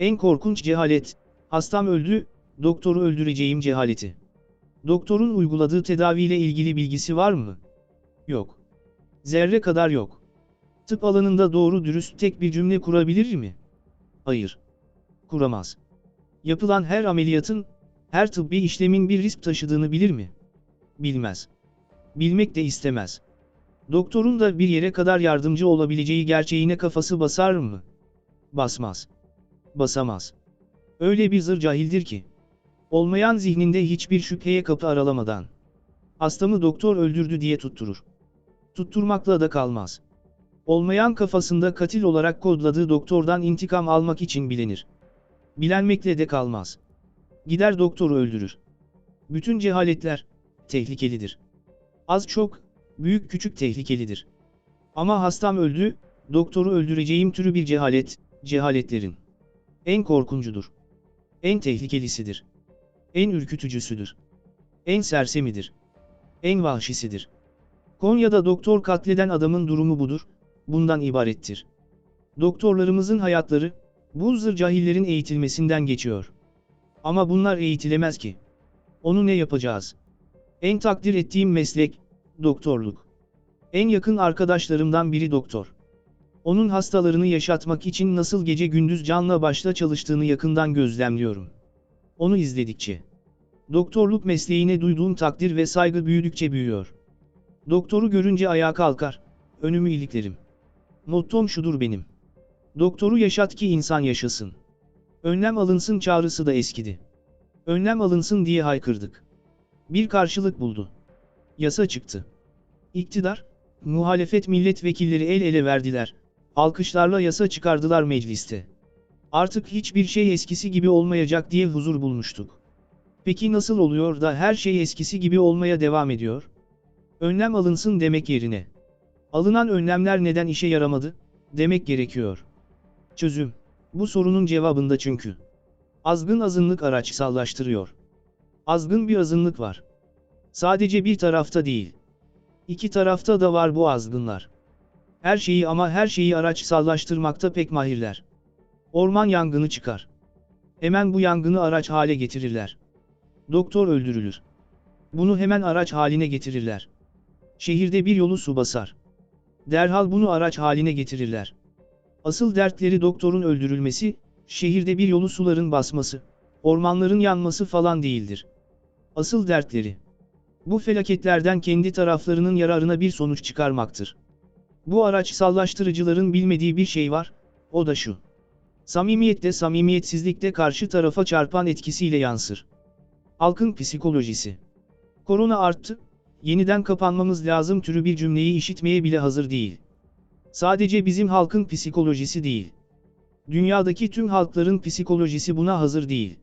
En korkunç cehalet, hastam öldü, doktoru öldüreceğim cehaleti. Doktorun uyguladığı tedaviyle ilgili bilgisi var mı? Yok. Zerre kadar yok. Tıp alanında doğru dürüst tek bir cümle kurabilir mi? Hayır. Kuramaz. Yapılan her ameliyatın, her tıbbi işlemin bir risk taşıdığını bilir mi? Bilmez. Bilmek de istemez. Doktorun da bir yere kadar yardımcı olabileceği gerçeğine kafası basar mı? Basmaz. Basamaz. Öyle bir zır cahildir ki. Olmayan zihninde hiçbir şüpheye kapı aralamadan. Hastamı doktor öldürdü diye tutturur. Tutturmakla da kalmaz. Olmayan kafasında katil olarak kodladığı doktordan intikam almak için bilenir. Bilenmekle de kalmaz. Gider doktoru öldürür. Bütün cehaletler, tehlikelidir. Az çok, büyük küçük tehlikelidir. Ama hastam öldü, doktoru öldüreceğim türü bir cehalet, cehaletlerin. En korkuncudur. En tehlikelisidir. En ürkütücüsüdür. En sersemidir. En vahşisidir. Konya'da doktor katleden adamın durumu budur, bundan ibarettir. Doktorlarımızın hayatları, bu zır cahillerin eğitilmesinden geçiyor. Ama bunlar eğitilemez ki. Onu ne yapacağız? En takdir ettiğim meslek, doktorluk. En yakın arkadaşlarımdan biri doktor. Onun hastalarını yaşatmak için nasıl gece gündüz canla başla çalıştığını yakından gözlemliyorum. Onu izledikçe. Doktorluk mesleğine duyduğum takdir ve saygı büyüdükçe büyüyor. Doktoru görünce ayağa kalkar, önümü iliklerim. Mottom şudur benim. Doktoru yaşat ki insan yaşasın. Önlem alınsın çağrısı da eskidi. Önlem alınsın diye haykırdık. Bir karşılık buldu. Yasa çıktı. İktidar, muhalefet milletvekilleri el ele verdiler. Alkışlarla yasa çıkardılar mecliste. Artık hiçbir şey eskisi gibi olmayacak diye huzur bulmuştuk. Peki nasıl oluyor da her şey eskisi gibi olmaya devam ediyor? Önlem alınsın demek yerine. Alınan önlemler neden işe yaramadı? Demek gerekiyor. Çözüm. Bu sorunun cevabında çünkü. Azgın azınlık araçsallaştırıyor. Azgın bir azınlık var. Sadece bir tarafta değil. İki tarafta da var bu azgınlar. Her şeyi ama her şeyi araçsallaştırmakta pek mahirler. Orman yangını çıkar. Hemen bu yangını araç hale getirirler. Doktor öldürülür. Bunu hemen araç haline getirirler. Şehirde bir yolu su basar. Derhal bunu araç haline getirirler. Asıl dertleri doktorun öldürülmesi, şehirde bir yolu suların basması, ormanların yanması falan değildir. Asıl dertleri. Bu felaketlerden kendi taraflarının yararına bir sonuç çıkarmaktır. Bu araçsallaştırıcıların bilmediği bir şey var, o da şu. Samimiyette samimiyetsizlikte karşı tarafa çarpan etkisiyle yansır. Halkın psikolojisi. Korona arttı, yeniden kapanmamız lazım türü bir cümleyi işitmeye bile hazır değil. Sadece bizim halkın psikolojisi değil. Dünyadaki tüm halkların psikolojisi buna hazır değil.